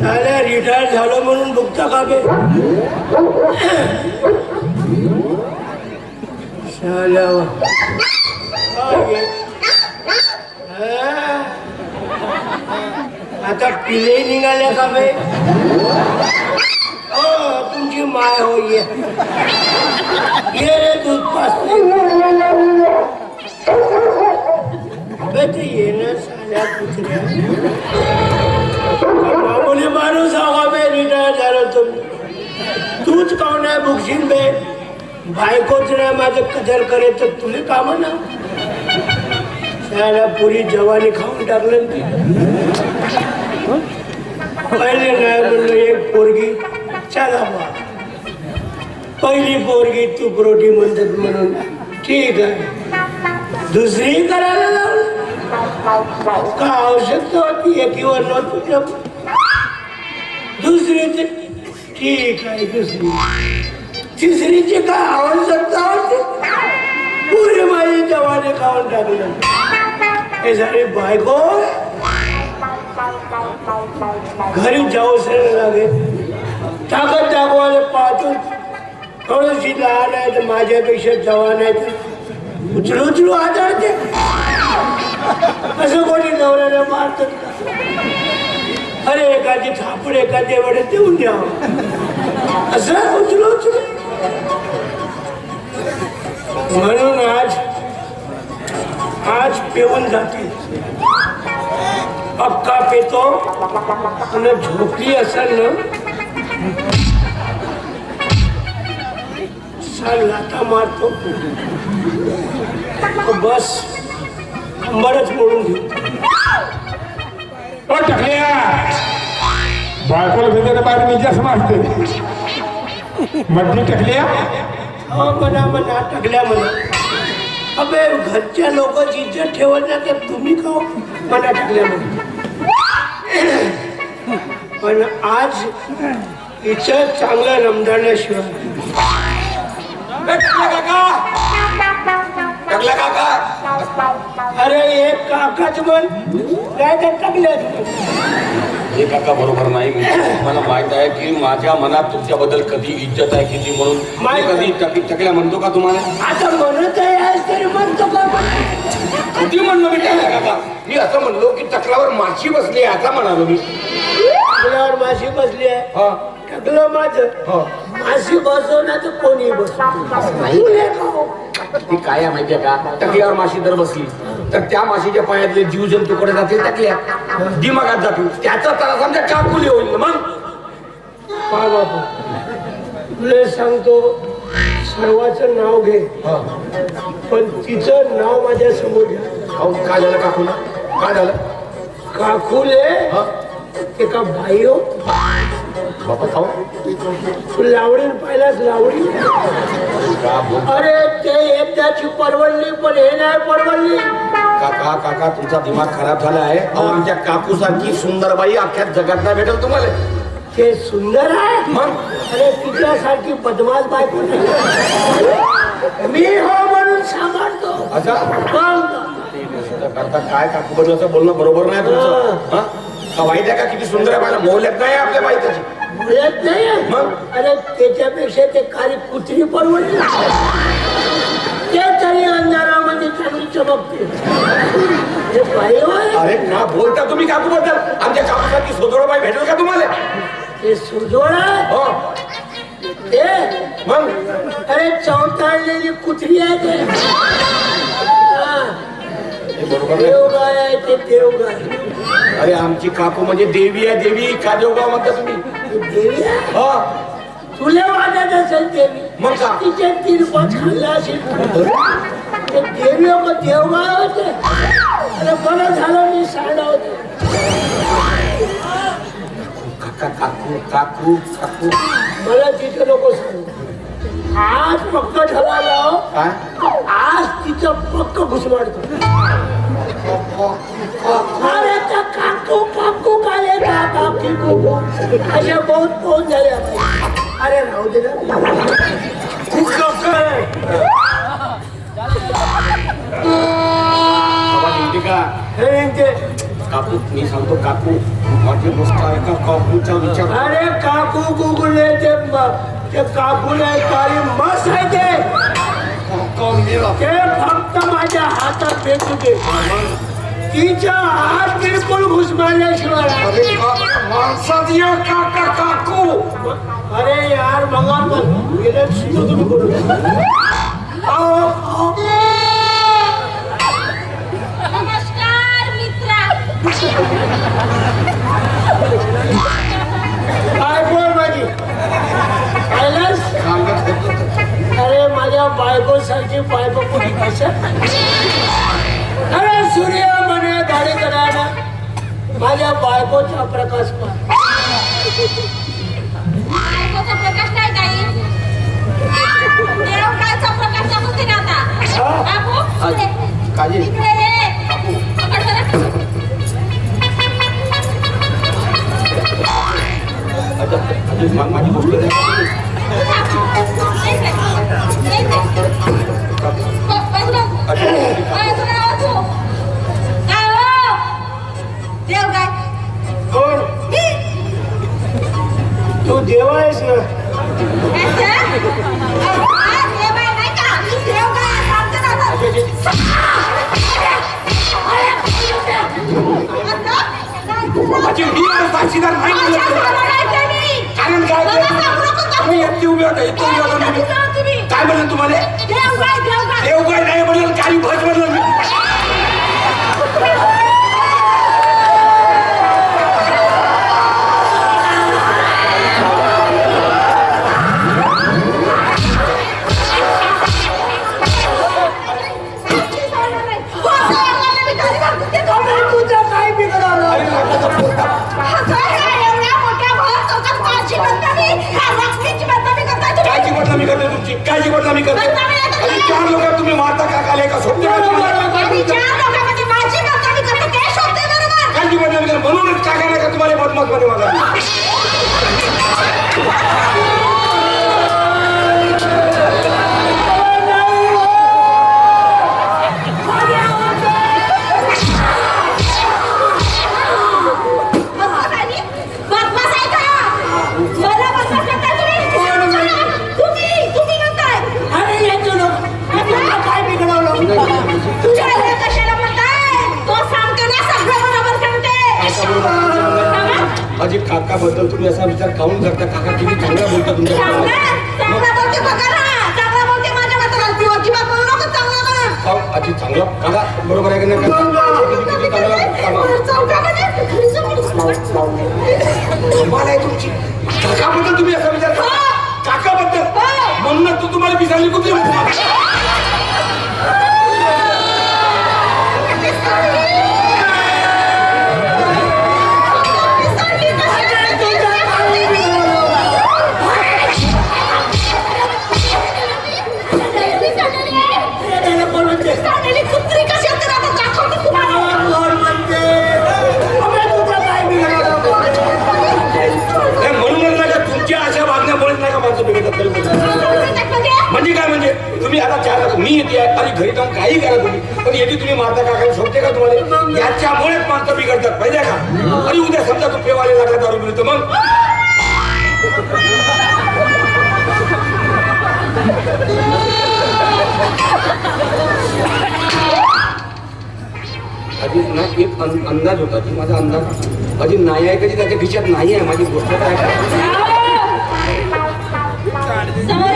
साल्या retire झालो म्हणून बघता का बे? साल्या आता पिले निघाल्या का बे? हो तुमची माय हो ये रे दूध पाचते ते ये ना साल्या कुत्र्या मामुली माणूस हवा बे रिटायर झालो तुम्ही तूच काऊन नाही बुकशील बे. बायकोच नाही माझं कदर करे तर तुझे काम ना. त्याला पुरी जवानी खाऊन टाकलं ना ती. पहिले नाही म्हणलं एक पोरगी चला बा पहिली पोरगी तू प्रोटी म्हणतात म्हणून. ठीक आहे. दुसरी करायला लावलं. का आवश्यकता होती एकीवर नव्हती. दुसरी एक ठीक आहे दुसरी. तिसरीची काय आवश्यकता होती पुरी माझी जवाने खाऊन टाकलं. हे झाली बायको घरी जाऊ सर लागे. टाकत दाखवायला पाहतो. थोडीशी लहान आहे तर माझ्यापेक्षा जवान आहे तर उचलू उचलू आदळते असं कोणी नवऱ्याला मारतात का? अरे एखादी थापड एखादी वेळे देऊन द्यावं असं उचलू उचलू. म्हणून आज आज पेऊन जाते पक्का पेतो आणि झोपली असेल ना? साल मारतो. बस अंबरच मोडून घेऊ. टाकल्या बायकोला भेटायला बाहेर मी जास्त मारते. मधली टाकल्या हो म्हणा म्हणा टाकल्या म्हणा. अबे घरच्या लोकांची इज्जत ठेवत ना तर तुम्ही का? म्हणा टाकल्या म्हणा. पण आज हिचं चांगलं रमजाण्याशिवाय टाकला काका? अरे एक काकाच म्हण काय तर हे काका बरोबर नाही. मला माहीत आहे की माझ्या मनात तुमच्याबद्दल कधी इज्जत आहे किती म्हणून मी कधी टकी टकल्या म्हणतो का तुम्हाला? आता म्हणत आहे तरी म्हणतो का किती म्हणलो मी टाकल्या काका? मी असं म्हणलो की टकलावर माशी बसली आहे आता म्हणालो मी. टाकल्यावर माशी बसली आहे? हा. टाकलं माझं. हा. माशी बसव ना तर कोणी बसव ती काय आहे माहितीये का? टकल्यावर माशी जर बसली तर त्या माशीच्या पायातले जीव जंतूकडे जातील? टकल्या दिमागात जातील. त्याचा त्याला समजा काकुली होईल मग? बापू. तुला सांगतो सर्वाचं नाव घे. पण तिचं नाव माझ्यासमोर घ्या अहो, काय झालं काकूला? काय झालं? काकुले? एका बाई हो बाबा खाऊ. लावडीन पाहिलास लावडी अरे ते एकदाची परवडली पण हे नाही परवडली. काका काका तुमचा दिमाग खराब झाला आहे. अहो आमच्या काकू सारखी सुंदर बाई अख्ख्या जगात नाही भेटेल तुम्हाला. ते सुंदर आहे? मग? अरे तुझ्यासारखी बदमाश बायको नाही. मी हो म्हणून सांभाळतो. अच्छा. करता काय काकू बद्दल असं बोलणं बरोबर नाही तुमचं? हा? का वाईट आहे का? किती सुंदर आहे. बायला मोहल्यात नाही आपल्या बाई त्याची. बोलत नाही मग? अरे त्याच्यापेक्षा ते काळी कुत्री परवडली. ते तरी अंधारामध्ये चांगली चमकते. हे होय अरे ना बोलता तुम्ही काकू बद्दल आमच्या काकू सारखी सोदोळ बाई भेटेल का तुम्हाला? ते सुजोळ? हो. ते? मग? अरे चौताळलेली कुत्री आहे ते. हा, हे बरोबर देवगाय आहे ते देवगाय. अरे आमची काकू म्हणजे देवी आहे देवी. का देवगाव म्हणता तुम्ही? हो. तुला वाटत असेल देवी मग का? तिचे तीन पाच खाल्ला असेल. ते देवी मग देवगाय होते अरे बरं झालं मी सांडा होते काका काकू काकू काकू. मला तिथे नको सांगू. आज पक्क ठरवलं. आज तिचं पक्क काकू अशा बहुत बहुत अरे राहू दे खूप का काकू मी सांगतो काकू माझी गोष्ट ऐका काकूचा विचार अरे काकू कुकुले ते म- ते मस आहे ते फक्त माझ्या हातात भेटू दे तिच्या हात बिलकुल घुसमारल्याशिवाय अरे काका माणसात या काका काकू. अरे यार भगवान गेले सुद्धा तुम्ही आओ. नमस्कार मित्रा. काय बोल माझी? होतो अरे माझ्या बायकोसारखी बायको कोणी कशा? अरे सूर्य करायला माझ्या बायकोचा प्रकाश पाह बायकोचा प्रकाश नाही काही देवकाळचा प्रकाश दाखवते ना आता बाबू आज- इकडे. काजी. इकडे ये. पकड जरा. अच्छा, अच्छा, मा- माझी गोष्ट. इकडे. इकडे. बाजूला तू देव आहेस ना? माझी मी साक्षीदार नाही बोलत. कारण काय? तुम्ही एकटी उभी होता इथे उभी होता काय मी. काय म्हणलं तुम्हाला देव काय? देव नाही म्हणलं काही भज म्हणलं मी ते शोधते बरोबर. कायची बदनामी करते म्हणूनच नाही का तुम्हाला बदमाशमध्ये मला तुम्ही असा विचार काऊन करता काका किती चांगला बोलता तुमच्या बद्दल. आजी चांगलं. काका बरोबर आहे की नाही? काका? काका. तुमची. काकाबद्दल तुम्ही असा विचार करता काकाबद्दल. म्हणून तू तुम्हाला विचारली कुठली अजित ना एक अं- अंदाज होता की माझा अंदाज अजित नाही आहे कधी त्याच्या खिशात नाही आहे. माझी गोष्ट काय समोर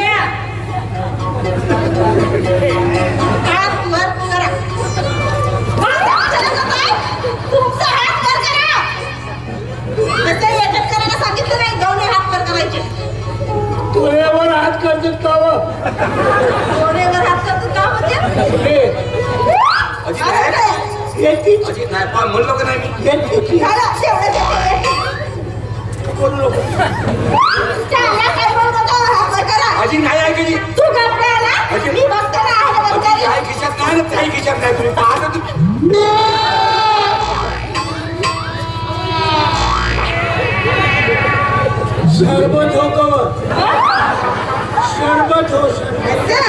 करतात म्हणजे अजी अरे नाही काय? येते अजी नाही पण म्हणलो का नाही मी येते की झालं, तेवढंच येते. बोलू नको. चालला काय बोलतो तो? हात वर करा. अजी नाही आहे कधी तू गप्प आहे ना? मी बघते ना, आहे ना बघते. काही खिशात नाही ना काही खिशात नाही तुम्ही पाहता तुम्ही सरबत का व? सरबत हो सरबत अच्छा,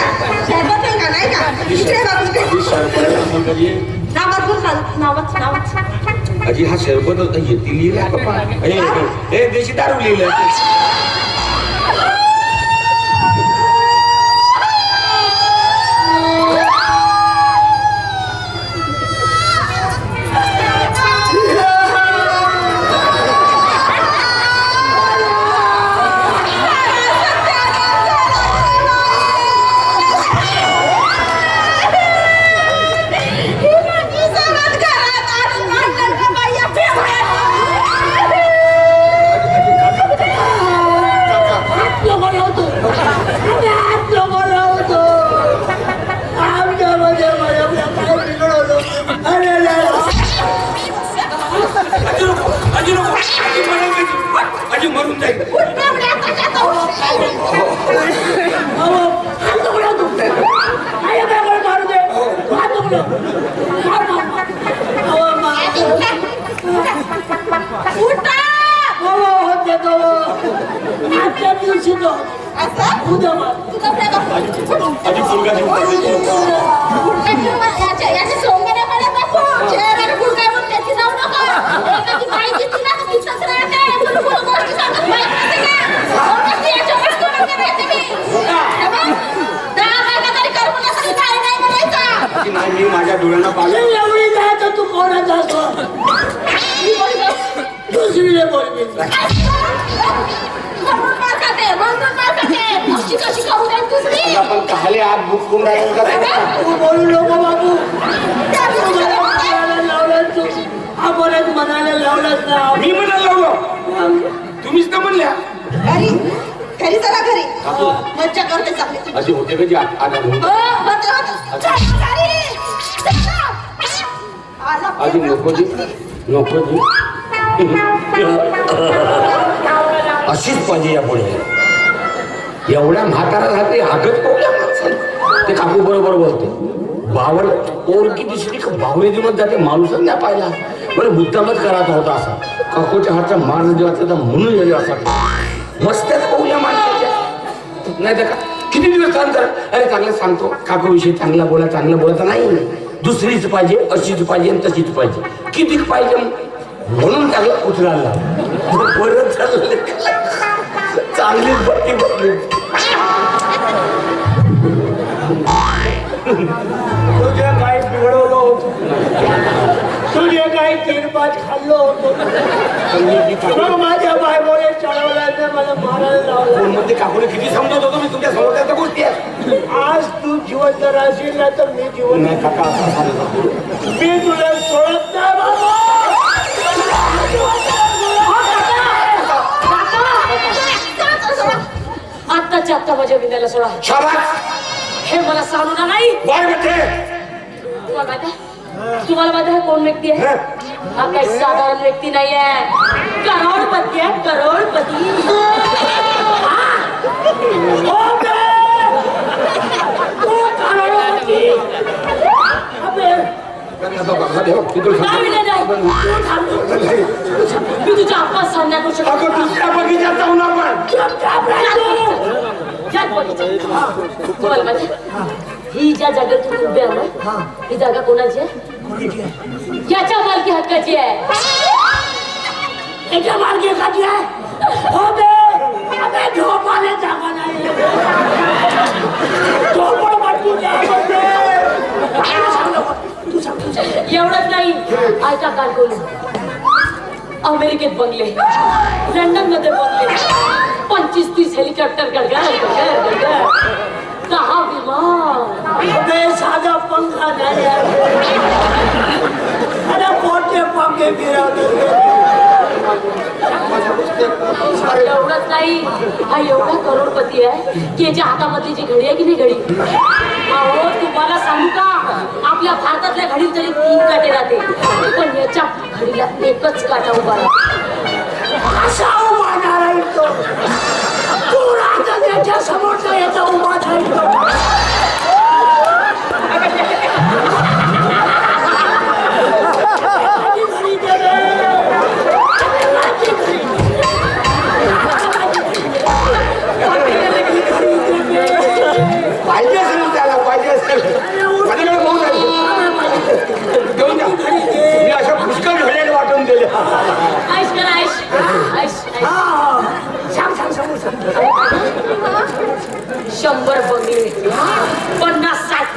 शरबत आहे का, नाही का? इकडे बघ, इकडे. अजी सरपंच असं कधी नावात बोल, नावात, नावात. अजी हा सरबत येते लिहिलं बाबा हे हे देशी दारू लिहिलं आजच्या दिवशी तो. असं? उद्या मार. तू कपडे बघ. अजी फुलगा देऊ उठा किंवा याच्या- याच्या सोंगण्याकडे नको. चेहऱ्याला गुडघा म्हणून त्याची जाऊ नको. एखादी बाई दिसली ना, तर तिथंच राहते. गुलू गुलू गोष्टी सांगत बाई असते का? दोन गोष्टी याच्याकडे करून घेते मी. हे बघ, दहा बायका तरी करू म्हणलं तरी काही नाही म्हणायचं. अजी नाही मी माझ्या डोळ्यांना अरे, पाहिलं एवढी काय तर तू कोणाचा असतो मी बोलतो. अशी कशी करू द्याल दुसरी? आपण काहले आत भुकून राहिलो का तू बोलू नको बाबू त्या म्हणायला आपणच म्हणायला लावलंच ना मी म्हणायला लावलो तुम्हीच तर म्हणल्या घरी घरी चला घरी मज्जा करते चांगली तुम्ही. अशी होते कधी आत आत आत हो, होते, होते. चला, घरी. चला. आला अजी नको जी नको जी अशीच पाहिजे या पुढे एवढ्या म्हातारा राहते हागत कोणत्या माणसाला? ते काकू बरोबर बोलते. बावळ पोरकी दिसली का बावळे दिवस जाते माणूसच नाही पाहिला. बरं मुद्दामच करायचा होता असा. काकूच्या हातचा मार्ग देवाचा तर म्हणून गेले असा. मस्त्याच पाहूया माणसाच्या. नाही तर का? किती दिवस सांगतात अरे चांगलं सांगतो. काकू विषयी चांगला बोला चांगलं बोला तर नाही. दुसरीच पाहिजे अशीच पाहिजे आणि तशीच पाहिजे. किती पाहिजे? म्हणून त्याला उचलायला परत चांगलीच बत्ती बघली. तुझे काय बिघडवलं होतं. तुझे काय तीन पाच खाल्लं होतं. माझ्या बायकोने चढवल्याने मला मारायला लावलं काकूने किती समजत होतो मी तुमच्यासमोर त्या गोष्टी आज तू जिवंत राहशील ना तर मी जिवंत नको. मी तुला सोडत नाही बाबा! आत्ताच्या आत्ता माझ्या विद्याला सोडा. शाबास! हे मला सांगू ना नाही बाय बेटे! तुम्हाला माहिती आहे? तुम्हाला माहिती आहे कोण व्यक्ती आहे? हा! काही साधारण व्यक्ती नाही आहे करोडपती आहे करोडपती हो बे! तू करोडपती. अबे, नाही नाही, नाही तू थांब. मी तुझ्या आप्पास सांगण्या करू शकत अगं दुसऱ्या बगीच्यात जाऊ ना आपण चुपचाप राहतो. त्याच बगीच्यात. तुम्हाला माहिती आहे? ही ज्या जागेवर तुम्ही उभे आहात ना ही जागा कोणाची आहे याच्या मालकी हक्काची आहे याच्या मार्गे कधी आहे हो बे अबे झोपाले जागा नाही झोपडपट्टी द्या बे. तू सांग नको. तू सांग, तू सांग. काय बोलू अमेरिकेत बंगले. लंडनमध्ये बंगले पंचवीस तीस हेलिकॉप्टर दहा विमान. साधा पंखा नाही. अरे मोठे पंखे फिरवले एवढंच नाही. हा एवढा करोडपती आहे की याच्या हातामध्ये जी घडी आहे की नाही घडी? अहो तुम्हाला सांगू का? आपल्या भारतातल्या घडीव तरी तीन काटे राहते. पण याच्या घडीला एकच काटा उभा राहतो. असा उभा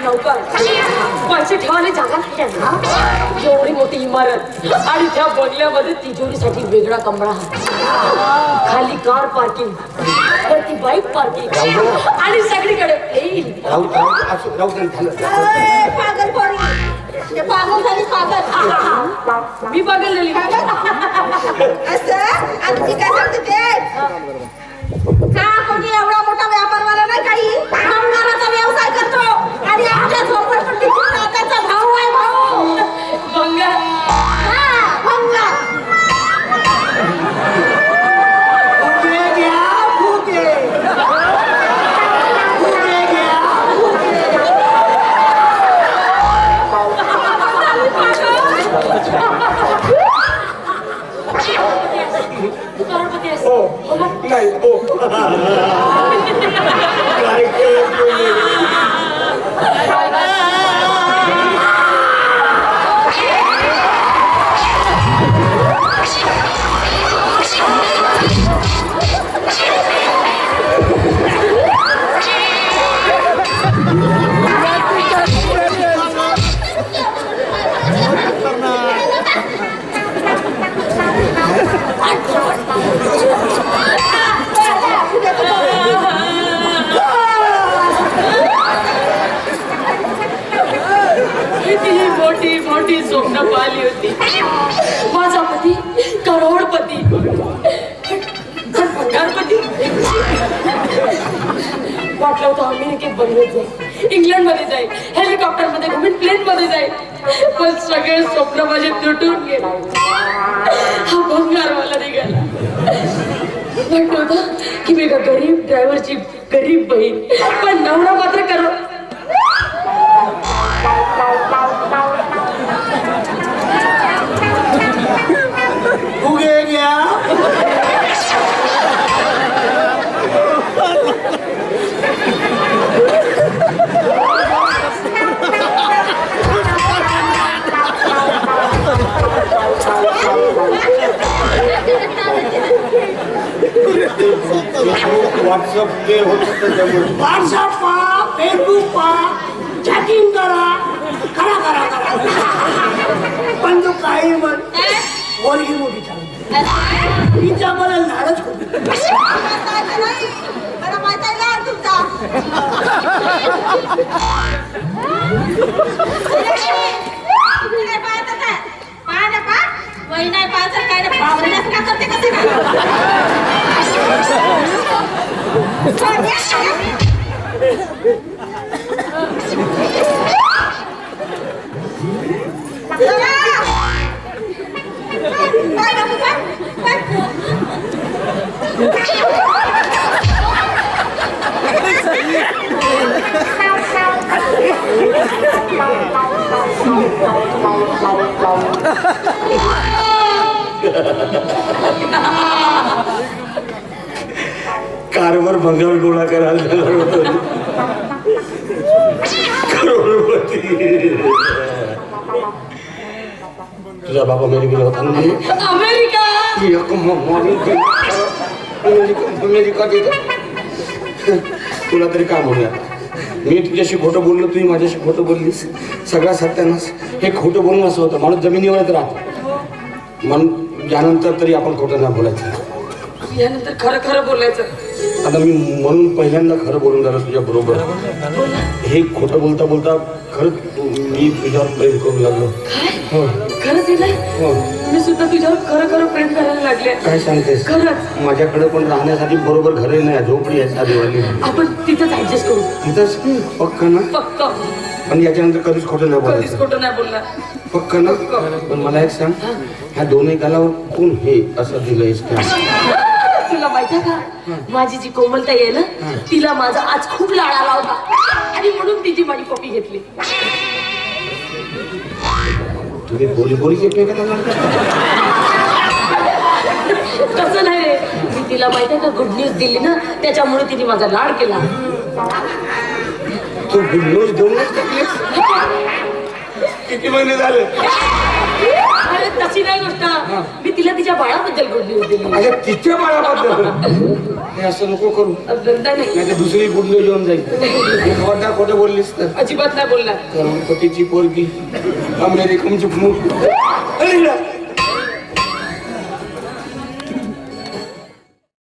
पैसे ठेवायला जागा नाही आहे ना? एवढी मोठी इमारत. आणि त्या बंगल्यामध्ये तिजोरीसाठी वेगळा कमरा खाली कार पार्किंग वरती बाईक पार्किंग आणि सगळीकडे प्लेन राहू राहू असं राहू दे, झालं. पागल पोरगी ते पागल झाली पागल मी बघेल झाली असं? आणि ती काय सांगते ते? आम्ही एवढा मोठा व्यापारवाला नाही काही भंगाराचा व्यवसाय करतो. आणि आमच्या झोपडपट्टीत त्याचा भाऊ आहे भाऊ. बंगार इंग्लंडमध्ये जाईल. इंग्लंडमध्ये जाईल हेलिकॉप्टरमध्ये घुमीन प्लेनमध्ये जाईल. पण सगळे स्वप्न माझे तुटून गेले. हा भंगारवाला निघाला. म्हटलं होतं की मी एका गरीब ड्रायव्हरची गरीब बहीण. पण नवरा मात्र व्हॉट्सअप ते होतं व्हॉट्सअप पहा फेसबुक पहा चॅटिंग करा करा करा करा पण तू काही म्हण वर्गी मोठी चालू तिच्या मला लाडच. वही नाही पाहायचं, काय नाही. बावरण्यात का करते कसं Ha ha ha ha! कारवर भंगार गोळा करायला जाणार होतो. करोडपती. तुझा बाबा अमेरिकेला होता ना? अमेरिका! तुला तरी काय म्हणूया मी तुझ्याशी खोटं बोललो तुम्ही माझ्याशी खोटं बोललीस. सगळा सत्यानाश. हे खोटं बोलणं असं होतं. माणूस जमिनीवरच राहतो. म्हणून यानंतर तरी आपण खोटं नाही बोलायचं. यानंतर खरं खरं बोलायचं. आता मी म्हणून पहिल्यांदा खरं बोलून झालं तुझ्या बरोबर. हे खोटं बोलता बोलता खरंच मी तुझ्यावर प्रेम करू लागलो. हो. खरंच दिलंय हो. मी सुद्धा तुझ्यावर खरं खरं प्रेम करायला लागले. काय सांगतेस? खरंच. माझ्याकडे पण राहण्यासाठी बरोबर घरही नाही झोपडी आहे साधीवाली. आपण तिथंच ऍडजस्ट करू. तिथंच? पक्क ना? पक्क. पण याच्यानंतर कधीच खोटं नाही कधीच बोलायचं खोटं नाही बोलणार. पक्क ना? पण मला एक सांग ह्या दोन्ही गालावर कोण हे असं दिलंयस का तुला माहितीये का? माझी जी कोमलताई आहे ना तिला माझा आज खूप लाड आला होता. आणि म्हणून तिची माझी कॉपी घेतली. तुम्ही बोली बोली एकमेकांना लागता? तसं नाही रे. मी तिला माहितीये का गुड न्यूज दिली ना त्याच्यामुळे तिने माझा लाड केला. तू देऊनच टाकलीस? किती महिने झाले? अरे तशी नाही गोष्ट. मी तिला तिच्या बाळाबद्दल तिच्या हे असं नको करू. नाही. दुसरी गुड येऊन जाईल. खोटा खोटं बोललीस तर. अजिबात नाही बोलणार. करोडपतीची पोरगी अरे इकडं.